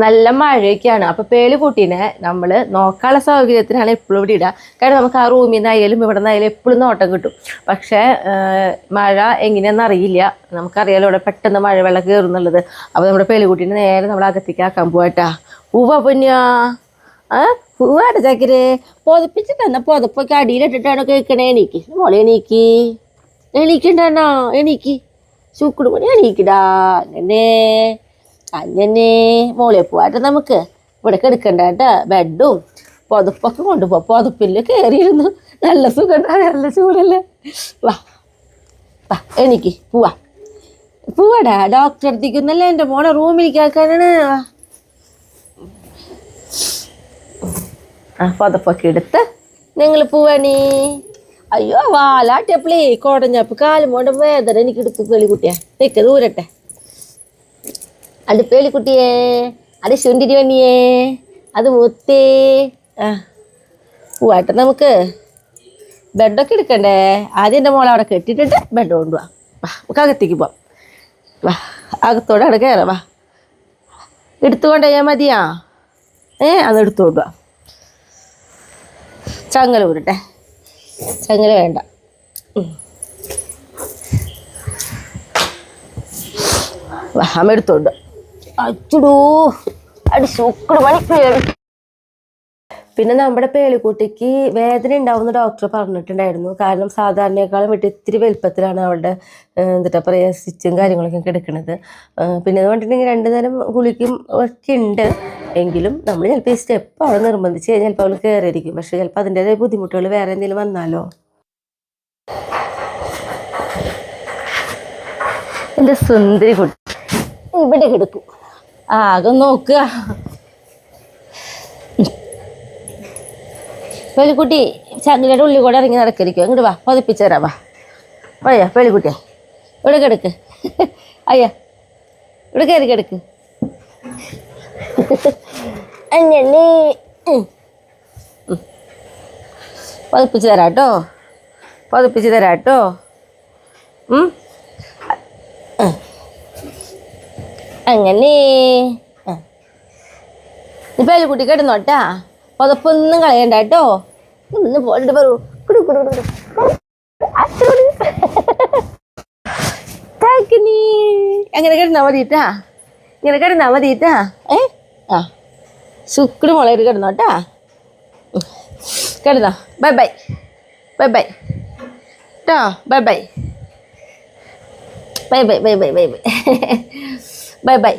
നല്ല മഴയൊക്കെയാണ്. അപ്പൊ പേളിക്കുട്ടീനെ നമ്മൾ നോക്കാനുള്ള സൗകര്യത്തിനാണ് എപ്പോഴും ഇവിടെ ഇടുക കാരണം നമുക്ക് ആ റൂമിൽ നിന്നായാലും ഇവിടെ നിന്നായാലും എപ്പോഴും നോട്ടം കിട്ടും. പക്ഷേ മഴ എങ്ങനെയാണെന്ന് അറിയില്ല. നമുക്കറിയാലോ ഇവിടെ പെട്ടെന്ന് മഴ വെള്ളം കയറും എന്നുള്ളത് അപ്പോൾ നമ്മുടെ കൂട്ടീനെ നേരെ നമ്മൾ അകത്തേക്ക് ആക്കാൻ പോവാട്ടാ പൂവാ പൊന്നാ? ആ പൂവാട് പൊതപ്പിച്ച് തന്ന പൊതപ്പൊക്കെ അടിയിലിട്ടിട്ടാണ് കേൾക്കണേ എണീക്ക്. മോളെ എണീക്ക്. എണീക്കണ്ടാ എണീക്ക്. സൂക്കുട് പണി എണീക്കടാ അങ്ങനെ അങ്ങനെ മോളെ പോവാട്ടെ നമുക്ക് ഇവിടെ കിടക്കണ്ട കേട്ടോ. ബെഡും പുതപ്പൊക്കെ കൊണ്ടുപോ. പുതപ്പിൽ കയറിയിരുന്നു നല്ല സുഖം നല്ല ചൂടല്ലേ? വാ വാ എനിക്ക് പോവാ. പോവാടാ ഡോക്ടർ അടുത്തേക്കൊന്നല്ല എന്റെ മോളെ റൂമിലേക്ക് ആക്കാനാണ്? ആ പുതപ്പൊക്കെ എടുത്ത് നിങ്ങൾ പോവാണീ അയ്യോ വാലാട്ടിയപ്പളേ കുടഞ്ഞപ്പ് കാലും കൊണ്ട് വേദന എനിക്ക് എടുത്ത് കുട്ടിയാ. നിൽക്ക ദൂരട്ടെ. അത് പേളിക്കുട്ടിയേ അത് ശുണ്ടിരിവണ്ണിയേ അത് മുത്തേ. ആ. പൂവാട്ടെ നമുക്ക് ബെഡൊക്കെ എടുക്കണ്ടേ? ആദ്യം എന്റെ മോളെ അവിടെ കെട്ടിയിട്ടിട്ട് ബെഡ് കൊണ്ടുപോവാം വാ നമുക്ക് അകത്തേക്ക് പോവാം. വാ അകത്തോടെ അവിടെ കയറാം. വാ. എടുത്തുകൊണ്ട് ഞാൻ മതിയാ? ഏ അത് എടുത്തുകൊണ്ട് ചങ്ങല ഉരുട്ടെ ചങ്ങല വേണ്ട. വാ അമ്മ എടുത്തോണ്ട്. അച്ചുടൂ അടി സൂക്കട് പണി പിന്നെ നമ്മുടെ പേളിക്കുട്ടിക്ക് വേദന ഉണ്ടാവുമെന്ന് ഡോക്ടർ പറഞ്ഞിട്ടുണ്ടായിരുന്നു. കാരണം സാധാരണയേക്കാളും വിട്ട് ഇത്തിരി വലുപ്പത്തിലാണ് അവളുടെ എന്താ പറയുക സ്റ്റിച്ചും കാര്യങ്ങളൊക്കെ കിടക്കുന്നത് പിന്നെ എന്ന് പറഞ്ഞിട്ടുണ്ടെങ്കിൽ രണ്ടു നേരം ഗുളിക്കും ഒക്കെ ഉണ്ട്. എങ്കിലും നമ്മൾ ചിലപ്പോൾ ഈ സ്റ്റെപ്പ് അവളെ നിർബന്ധിച്ച് കഴിഞ്ഞാൽ ചിലപ്പോൾ അവൾ കയറിയിരിക്കും പക്ഷേ ചിലപ്പോൾ അതിന്റെതായ ബുദ്ധിമുട്ടുകൾ വേറെ എന്തെങ്കിലും വന്നാലോ? എന്റെ സുന്ദരി കുട്ടി. ഇവിടെ കിടക്കും. ആകെ നോക്കുക. പെളിക്കുട്ടി ചങ്ങലയുടെ ഉള്ളിൽ കൂടെ ഇറങ്ങി നടക്കരിക്കും ഇങ്ങോട്ട് വാ പതിപ്പിച്ചു തരാം വാ. വയ്യ പേളിക്കുട്ടിയെ ഇവിടെ കിടക്ക്. അയ്യ ഇവിടെ കയറി കിടക്ക്. അങ്ങനെ പതിപ്പിച്ച് തരാം കേട്ടോ. പതിപ്പിച്ച് തരാം കേട്ടോ. അങ്ങനെ ഇപ്പൊ അതിൽ കുട്ടി. കിടന്നോട്ടാ പുതപ്പൊന്നും കളയണ്ട കേട്ടോ. ഒന്ന് പോയിട്ട് പറയൂ. അങ്ങനെ കിടന്നാ മതിട്ടാ ഇങ്ങനെ കിടന്നാ മതിട്ടാ ഏ? ആ. സുക്കുട് മുളയിട്ട് കിടന്നോട്ടാ. കിടന്നോ ബൈ ബൈ ബൈ ബൈ കേട്ടോ bye bye bye bye bye bye bye bye bye bye